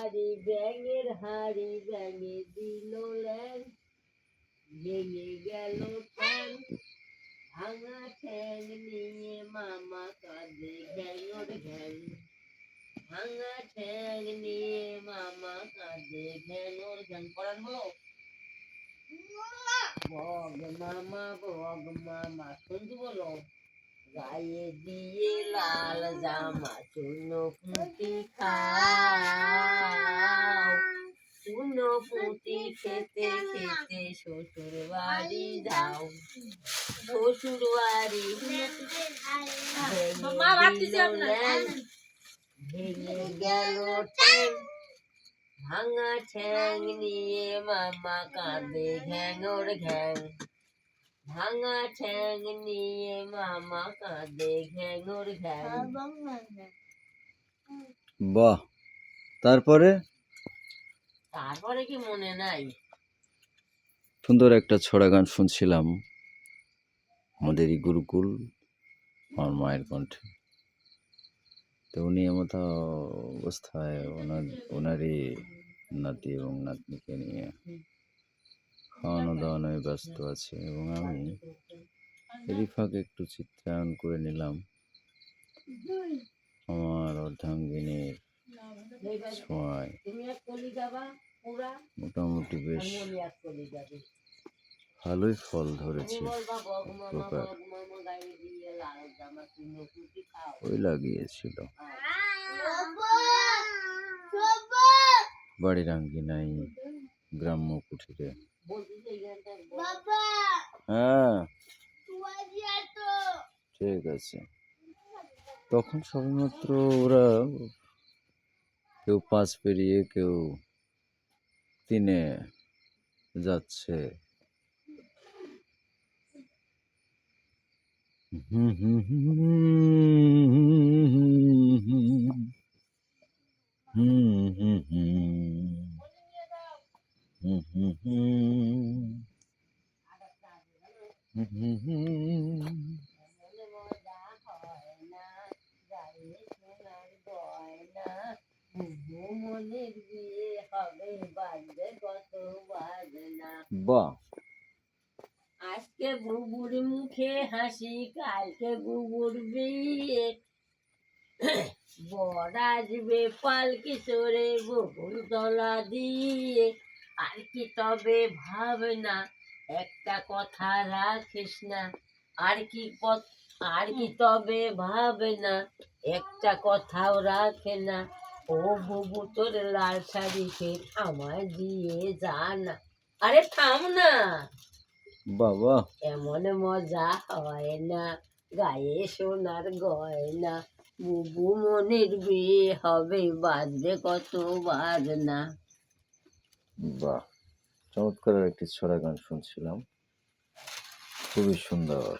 বাড়ি ব্যাঙের হাড়ি ব্যাঙে দিল ল্যাং ভেঙে গেল ঠ্যাং ভাঙা ঠ্যাং নিয়ে মামা কাঁদে ঘ্যাঙর ঘ্যাং ভাঙা ঠ্যাং নিয়ে মামা কাঁদে ঘ্যাঙর ঘ্যাং করার হলো বগ মামা বগ মামা শুনতে বলো। গায়ে দিয়ে লাল জামা চূর্ণ পুঁতি খাও। চূর্ণ পুঁতি খেতে খেতে শ্বশুর বাড়ি যাও। শ্বশুর বাড়ি মা ভাবতেছি আপনার ভেঙে গেল ঠ্যাং। ভাঙা ঠ্যাং নিয়ে মামা কাঁদে ঘ্যাঙর ঘ্যাং। ভাঙা ঠ্যাং নিয়ে মামা কাঁদে ঘ্যাঙর ঘ্যাং। বাহ তারপরে? তারপরে কি মনে নাই? সুন্দর একটা ছড়া গান শুনছিলাম। আমাদেরই গুরুকুল আমার মায়ের কণ্ঠে। তো উনি এমতো অবস্থায় ওনার ওনারই নাতি এবং নাতনিকে নিয়ে খাওয়ানো দাওয়ানোয় ব্যস্ত আছে এবং আমি এরই ফাঁকে একটু চিত্রায়ন করে নিলাম। আমার অর্ধাঙ্গিনীর ছোঁয়ায় মোটামুটি বেশ ভালোই ফল ধরেছে। ওই লাগিয়েছিল। বাড়ির আঙ্গিনাই গ্রাম্য কুঠিরে হ্যাঁ। ঠিক আছে। তখন সবেমাত্র ওরা কেউ পাশ পেরিয়ে কেউ তিনে যাচ্ছে। Bom. আজকে বুবুর মুখে হাসি, কালকে বুবুর বিয়ে। বর আসবে পালকি চড়ে বকুল তলা দিয়ে। আর কি তবে ভাবনা, একটা কথা রাখিস না। আর কি আর কি তবে ভাবে না একটা কথাও রাখে না। ও বুবু, তোর লাল শাড়িকে আমায় দিয়ে যা না। আরে থাম না। বাবা। এমন মজা হয় না গায়ে সোনার গয়না বুবু মনের বিয়ে হবে বাজবে কতবার না। বাহ চমৎকার একটি ছড়া গান শুনছিলাম। খুবই সুন্দর।